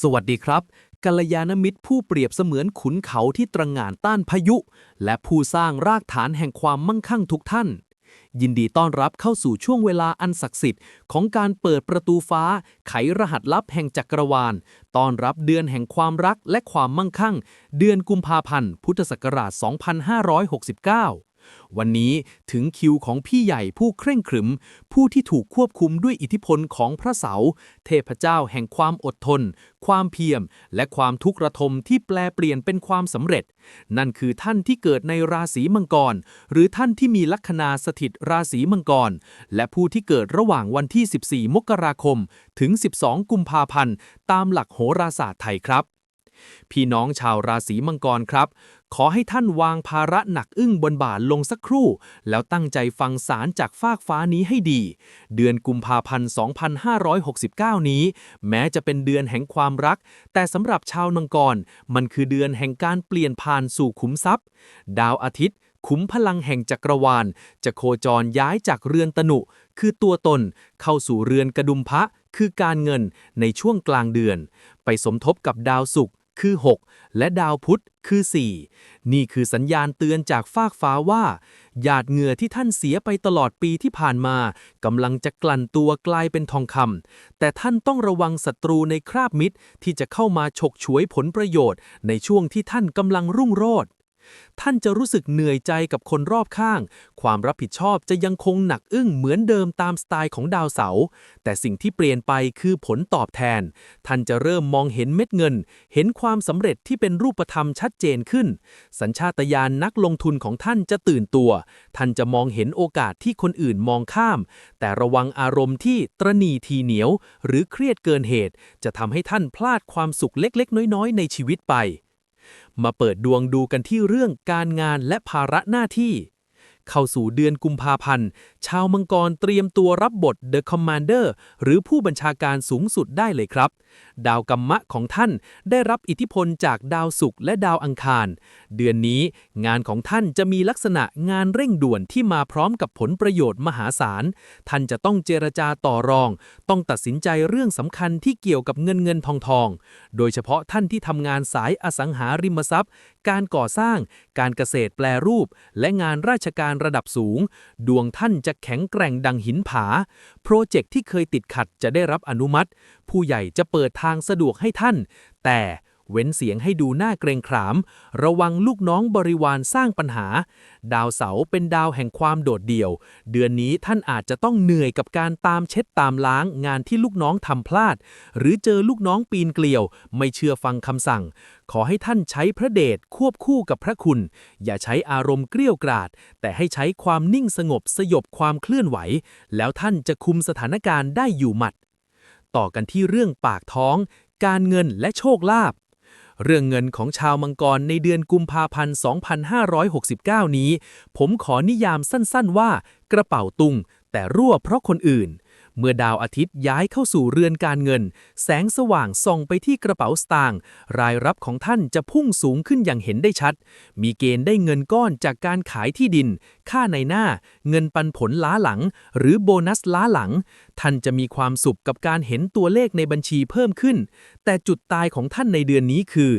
สวัสดีครับ กัลยาณมิตรผู้เปรียบเสมือนขุนเขาที่ตระหง่านต้านพายุ และผู้สร้างรากฐานแห่งความมั่งคั่งทุกท่าน ยินดีต้อนรับเข้าสู่ช่วงเวลาอันศักดิ์สิทธิ์ของการเปิดประตูฟ้า ไขรหัสลับแห่งจักรวาล ต้อนรับเดือนแห่งความรักและความมั่งคั่ง เดือนกุมภาพันธ์ พุทธศักราช 2569 วันนี้ถึงคิวของพี่ใหญ่ผู้เคร่งขรึม ผู้ที่ถูกควบคุมด้วยอิทธิพลของพระเสา เทพเจ้าแห่งความอดทน ความเพียรและความทุกข์ระทมที่แปลเปลี่ยนเป็นความสำเร็จ นั่นคือท่านที่เกิดในราศีมังกร หรือท่านที่มีลัคนาสถิตราศีมังกร และผู้ที่เกิดระหว่างวันที่ 14 มกราคม ถึง 12 กุมภาพันธ์ ตามหลักโหราศาสตร์ไทยครับพี่น้องชาวราศีมังกรครับ ขอให้ท่านวางภาระหนักอึ้งบนบ่าลงสักครู่ แล้วตั้งใจฟังสารจากฟากฟ้านี้ให้ดี เดือนกุมภาพันธ์ 2569 นี้ แม้จะเป็นเดือนแห่งความรัก แต่สำหรับชาวมังกร มันคือเดือนแห่งการเปลี่ยนผ่านสู่ขุมทรัพย์ ดาวอาทิตย์ขุมพลังแห่งจักรวาล จะโคจรย้ายจากเรือนตนุ คือตัวตน เข้าสู่เรือนกระดุมพระคือการเงินในช่วงกลางเดือน ไปสมทบกับดาวศุกร์ คือ 6 และดาวพุธคือ 4 นี่คือสัญญาณเตือนจากฟากฟ้าว่า หยาดเหงื่อที่ท่านเสียไปตลอดปีที่ผ่านมากำลังจะกลั่นตัวกลายเป็นทองคำแต่ท่านต้องระวังศัตรูในคราบมิตรที่จะเข้ามาฉกฉวยผลประโยชน์ในช่วงที่ท่านกำลังรุ่งโรจน์ ท่านจะรู้สึกเหนื่อยใจกับคนรอบข้าง ความรับผิดชอบจะยังคงหนักอึ้งเหมือนเดิมตามสไตล์ของดาวเสาร์แต่สิ่งที่เปลี่ยนไปคือผลตอบแทน ท่านจะเริ่มมองเห็นเม็ดเงิน เห็นความสำเร็จที่เป็นรูปธรรมชัดเจนขึ้น สัญชาตญาณนักลงทุนของท่านจะตื่นตัว ท่านจะมองเห็นโอกาสที่คนอื่นมองข้าม แต่ระวังอารมณ์ที่ตรณีทีเหนียว หรือเครียดเกินเหตุ จะทำให้ท่านพลาดความสุขเล็กๆ น้อยๆ ในชีวิตไป มาเปิดดวงดูกันที่เรื่องการงานและภาระหน้าที่ เข้าสู่เดือนกุมภาพันธ์ ชาวมังกรเตรียมตัวรับบท The Commander หรือผู้บัญชาการสูงสุดได้เลยครับ ดาวกัมมะของท่านได้รับอิทธิพลจากดาวศุกร์และดาวอังคาร เดือนนี้งานของท่านจะมีลักษณะงานเร่งด่วนที่มาพร้อมกับผลประโยชน์มหาศาล ท่านจะต้องเจรจาต่อรอง ต้องตัดสินใจเรื่องสำคัญที่เกี่ยวกับเงินเงินทองทอง โดยเฉพาะท่านที่ทำงานสายอสังหาริมทรัพย์ การก่อสร้าง การเกษตรแปลรูป และงานราชการระดับสูง ดวงท่านจะแข็งแกร่งดังหินผา โปรเจกต์ที่เคยติดขัดจะได้รับอนุมัติ ผู้ใหญ่จะเปิดทางสะดวกให้ท่าน แต่ เว้นเสียงให้ดูหน้าเกรงขาม ระวังลูกน้องบริวารสร้างปัญหา ดาวเสาร์เป็นดาวแห่งความโดดเดี่ยว เดือนนี้ท่านอาจจะต้องเหนื่อยกับการตามเช็ดตามล้างงานที่ลูกน้องทำพลาด หรือเจอลูกน้องปีนเกลียว ไม่เชื่อฟังคำสั่ง ขอให้ท่านใช้พระเดชควบคู่กับพระคุณ อย่าใช้อารมณ์เกลี้ยวกราด แต่ให้ใช้ความนิ่งสงบสยบความเคลื่อนไหว แล้วท่านจะคุมสถานการณ์ได้อยู่หมัด ต่อกันที่เรื่องปากท้อง การเงินและโชคลาภ เรื่องเงินของชาวมังกรในเดือนกุมภาพันธ์ 2569 นี้ ผมขอนิยามสั้นๆว่า กระเป๋าตุง แต่รั่วเพราะคนอื่น เมื่อดาวอาทิตย์ย้ายเข้าสู่เรือนการเงิน แสงสว่างส่องไปที่กระเป๋าสตางค์รายรับของท่านจะพุ่งสูงขึ้นอย่างเห็นได้ชัด มีเกณฑ์ได้เงินก้อนจากการขายที่ดิน ค่าในหน้า เงินปันผลล้าหลัง หรือโบนัสล้าหลัง ท่านจะมีความสุขกับการเห็นตัวเลขในบัญชีเพิ่มขึ้น แต่จุดตายของท่านในเดือนนี้คือ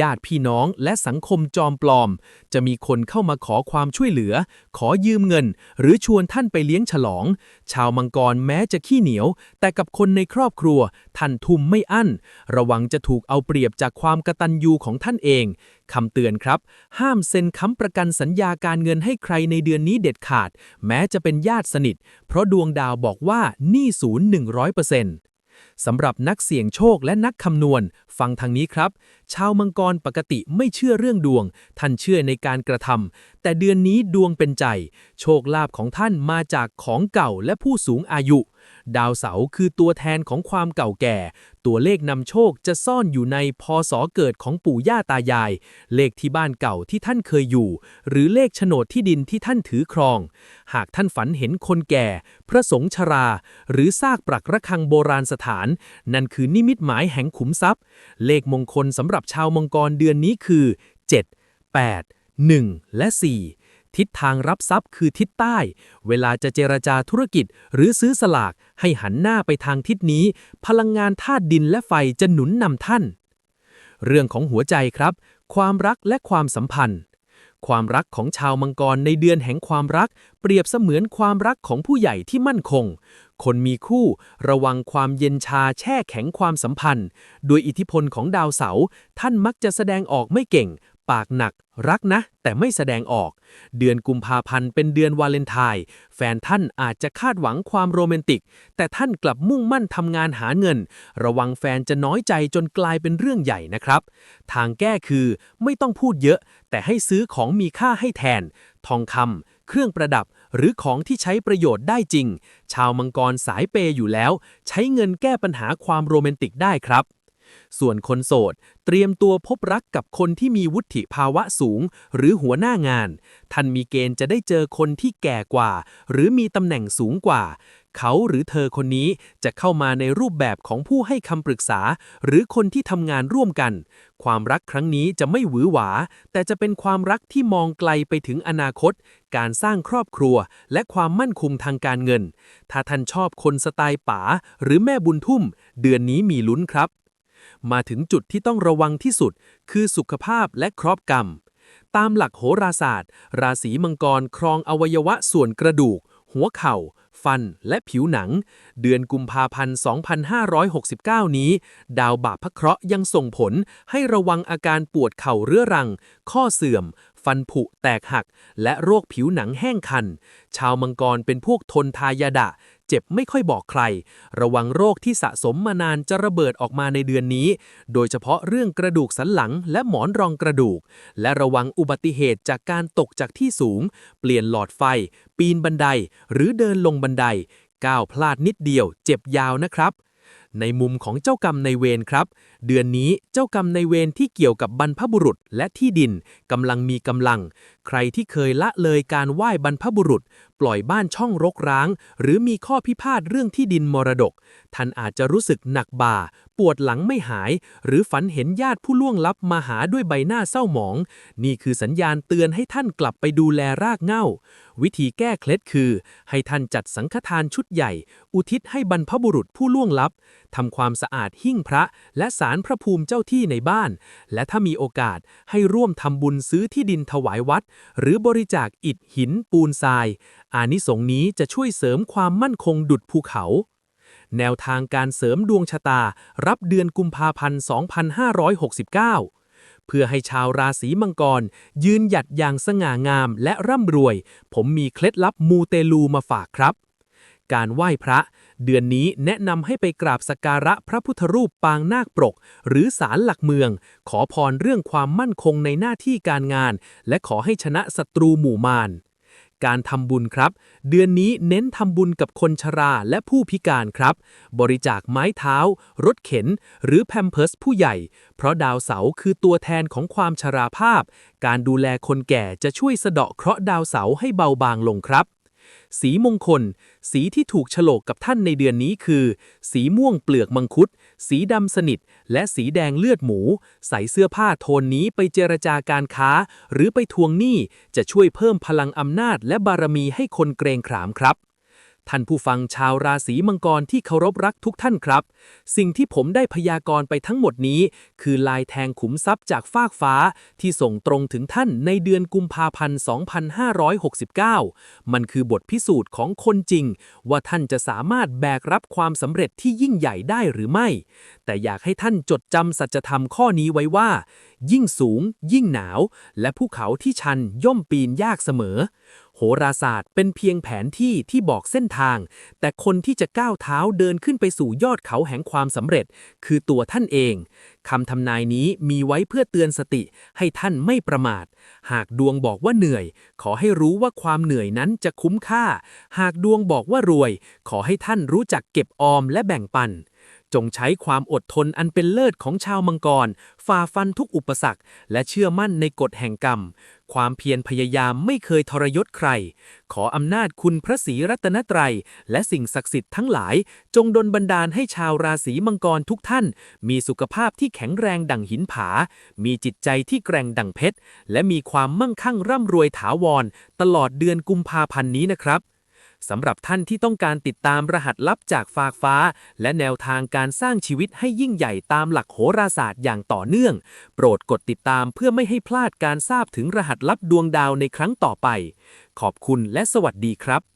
ญาติพี่น้องและสังคมจอมปลอม จะมีคนเข้ามาขอความช่วยเหลือ ขอยืมเงิน หรือชวนท่านไปเลี้ยงฉลอง ชาวมังกรแม้จะขี้เหนียว แต่กับคนในครอบครัว ท่านทุ่มไม่อั้น ระวังจะถูกเอาเปรียบจากความกระตันยูของท่านเอง คำเตือนครับ ห้ามเซ็นค้ำประกันสัญญาการเงินให้ใครในเดือนนี้เด็ดขาด แม้จะเป็นญาติสนิท เพราะดวงดาวบอกว่าหนี้ศูนย์100%สำหรับนักเสี่ยงโชคและนักคำนวณ ฟังทางนี้ครับ ชาวมังกรปกติไม่เชื่อเรื่องดวง ท่านเชื่อในการกระทำแต่เดือนนี้ดวงเป็นใจ โชคลาภของท่านมาจากของเก่าและผู้สูงอายุ ดาวเสาร์คือตัวแทนของความเก่าแก่ ตัวเลขนำโชคจะซ่อนอยู่ในพศเกิดของปู่ย่าตายาย เลขที่บ้านเก่าที่ท่านเคยอยู่ หรือเลขโฉนดที่ดินที่ท่านถือครอง หากท่านฝันเห็นคนแก่ พระสงฆ์ชรา หรือซากปรักระฆังโบราณสถาน นั่นคือนิมิตหมายแห่งขุมทรัพย์ เลขมงคลสำหรับชาวมังกรเดือนนี้คือ 7 8 1 และ 4 ทิศทางรับทรัพย์คือทิศใต้ เวลาจะเจรจาธุรกิจหรือซื้อสลากให้หันหน้าไปทางทิศนี้ พลังงานธาตุดินและไฟจะหนุนนำท่าน เรื่องของหัวใจครับ ความรักและความสัมพันธ์ ความรักของชาวมังกรในเดือนแห่งความรัก เปรียบเสมือนความรักของผู้ใหญ่ที่มั่นคง คนมีคู่ ระวังความเย็นชาแช่แข็งความสัมพันธ์โดยอิทธิพลของดาวเสาร์ท่านมักจะแสดงออกไม่เก่ง ปากหนัก รักนะ แต่ไม่แสดงออก เดือนกุมภาพันธ์เป็นเดือนวาเลนไทน์แฟนท่านอาจจะคาดหวังความโรแมนติก แต่ท่านกลับมุ่งมั่นทำงานหาเงิน ระวังแฟนจะน้อยใจจนกลายเป็นเรื่องใหญ่นะครับ ทางแก้คือไม่ต้องพูดเยอะ แต่ให้ซื้อของมีค่าให้แทน ทองคำเครื่องประดับหรือของที่ใช้ประโยชน์ได้จริง ชาวมังกรสายเปย์อยู่แล้ว ใช้เงินแก้ปัญหาความโรแมนติกได้ครับ ส่วนคนโสด เตรียมตัวพบรักกับคนที่มีวุฒิภาวะสูง หรือหัวหน้างาน ท่านมีเกณฑ์จะได้เจอคนที่แก่กว่า หรือมีตำแหน่งสูงกว่า เขาหรือเธอคนนี้จะเข้ามาในรูปแบบของผู้ให้คำปรึกษา หรือคนที่ทำงานร่วมกัน ความรักครั้งนี้จะไม่หวือหวา แต่จะเป็นความรักที่มองไกลไปถึงอนาคต การสร้างครอบครัว และความมั่นคงทางการเงิน ถ้าท่านชอบคนสไตล์ป๋าหรือแม่บุญทุ่ม เดือนนี้มีลุ้นครับ มาถึงจุดที่ต้องระวังที่สุด คือสุขภาพและครอบกรรม ตามหลักโหราศาสตร์ ราศีมังกรครองอวัยวะส่วนกระดูก หัวเข่า ฟันและผิวหนัง เดือนกุมภาพันธ์ 2569 นี้ ดาวบาปพระเคราะห์ยังส่งผลให้ระวังอาการปวดเข่าเรื้อรัง ข้อเสื่อม ฟันผุแตกหัก และโรคผิวหนังแห้งคัน ชาวมังกรเป็นพวกทนทายาดะ เจ็บไม่ค่อยบอกใคร ระวังโรคที่สะสมมานานจะระเบิดออกมาในเดือนนี้ โดยเฉพาะเรื่องกระดูกสันหลังและหมอนรองกระดูก และระวังอุบัติเหตุจากการตกจากที่สูง เปลี่ยนหลอดไฟ ปีนบันได หรือเดินลงบันไดก้าวพลาดนิดเดียว เจ็บยาวนะครับ ในมุมของเจ้ากรรมในเวรครับ เดือนนี้เจ้ากรรมในเวรที่เกี่ยวกับบรรพบุรุษและที่ดินกำลังมีกำลัง ใครที่เคยละเลยการไหว้บรรพบุรุษ ปล่อยบ้านช่องรกร้าง หรือมีข้อพิพาทเรื่องที่ดินมรดก ท่านอาจจะรู้สึกหนักบ่า ปวดหลังไม่หาย หรือฝันเห็นญาติผู้ล่วงลับมาหาด้วยใบหน้าเศร้าหมอง นี่คือสัญญาณเตือนให้ท่านกลับไปดูแลรากเหง้า วิธีแก้เคล็ดคือ ให้ท่านจัดสังฆทานชุดใหญ่ อุทิศให้บรรพบุรุษผู้ล่วงลับทำความสะอาดหิ้งพระ และสารพระภูมิเจ้าที่ในบ้าน และถ้ามีโอกาสให้ร่วมทำบุญซื้อที่ดินถวายวัดหรือบริจาคอิฐหินปูนทราย อานิสงส์นี้จะช่วยเสริมความมั่นคงดุดภูเขา แนวทางการเสริมดวงชะตารับเดือนกุมภาพันธ์ 2569 เพื่อให้ชาวราศีมังกร ยืนหยัดอย่างสง่างามและร่ำรวย ผมมีเคล็ดลับมูเตลูมาฝากครับ การไหว้พระ เดือนนี้แนะนำให้ไปกราบสักการะพระพุทธรูปปางนาคปรก หรือศาลหลักเมือง ขอพรเรื่องความมั่นคงในหน้าที่การงาน และขอให้ชนะศัตรูหมู่มารการทำบุญครับ เดือนนี้เน้นทำบุญกับคนชราและผู้พิการครับ บริจาคไม้เท้า รถเข็น หรือแพมเพิร์สผู้ใหญ่ เพราะดาวเสาร์คือตัวแทนของความชราภาพ การดูแลคนแก่จะช่วยสะเดาะเคราะห์ดาวเสาร์ให้เบาบางลงครับ สีมงคล สีที่ถูกโฉลกกับท่านในเดือนนี้คือ สีม่วงเปลือกมังคุด สีดำสนิท และสีแดงเลือดหมู ใส่เสื้อผ้าโทนนี้ไปเจรจาการค้า หรือไปทวงหนี้จะช่วยเพิ่มพลังอำนาจและบารมีให้คนเกรงขามครับ ท่านผู้ฟังชาวราศีมังกรที่เคารพรักทุกท่านครับ สิ่งที่ผมได้พยากรณ์ไปทั้งหมดนี้ คือลายแทงขุมทรัพย์จากฟากฟ้าที่ส่งตรงถึงท่านในเดือนกุมภาพันธ์ 2569 มันคือบทพิสูจน์ของคนจริง ว่าท่านจะสามารถแบกรับความสำเร็จที่ยิ่งใหญ่ได้หรือไม่ แต่อยากให้ท่านจดจำสัจธรรมข้อนี้ไว้ว่า ยิ่งสูง ยิ่งหนาว และภูเขาที่ชันย่อมปีนยากเสมอ โหราศาสตร์เป็นเพียงแผนที่ที่บอกเส้นทาง แต่คนที่จะก้าวเท้าเดินขึ้นไปสู่ยอดเขาแห่งความสำเร็จ คือตัวท่านเองคำทำนายนี้มีไว้เพื่อเตือนสติให้ท่านไม่ประมาท หากดวงบอกว่าเหนื่อย ขอให้รู้ว่าความเหนื่อยนั้นจะคุ้มค่า หากดวงบอกว่ารวย ขอให้ท่านรู้จักเก็บออมและแบ่งปัน จงใช้ความอดทนอันเป็นเลิศของชาวมังกร ฝ่าฟันทุกอุปสรรค และเชื่อมั่นในกฎแห่งกรรม ความเพียรพยายามไม่เคยทรยศใคร ขออำนาจคุณพระศรีรัตนตรัย และสิ่งศักดิ์สิทธิ์ทั้งหลาย จงดลบันดาลให้ชาวราศีมังกรทุกท่าน มีสุขภาพที่แข็งแรงดั่งหินผา มีจิตใจที่แกร่งดั่งเพชร และมีความมั่งคั่งร่ำรวยถาวร ตลอดเดือนกุมภาพันธ์นี้นะครับ สำหรับท่านที่ต้องการติดตามรหัสลับจากฟากฟ้า และแนวทางการสร้างชีวิตให้ยิ่งใหญ่ตามหลักโหราศาสตร์อย่างต่อเนื่อง โปรดกดติดตามเพื่อไม่ให้พลาดการทราบถึงรหัสลับดวงดาวในครั้งต่อไป ขอบคุณและสวัสดีครับ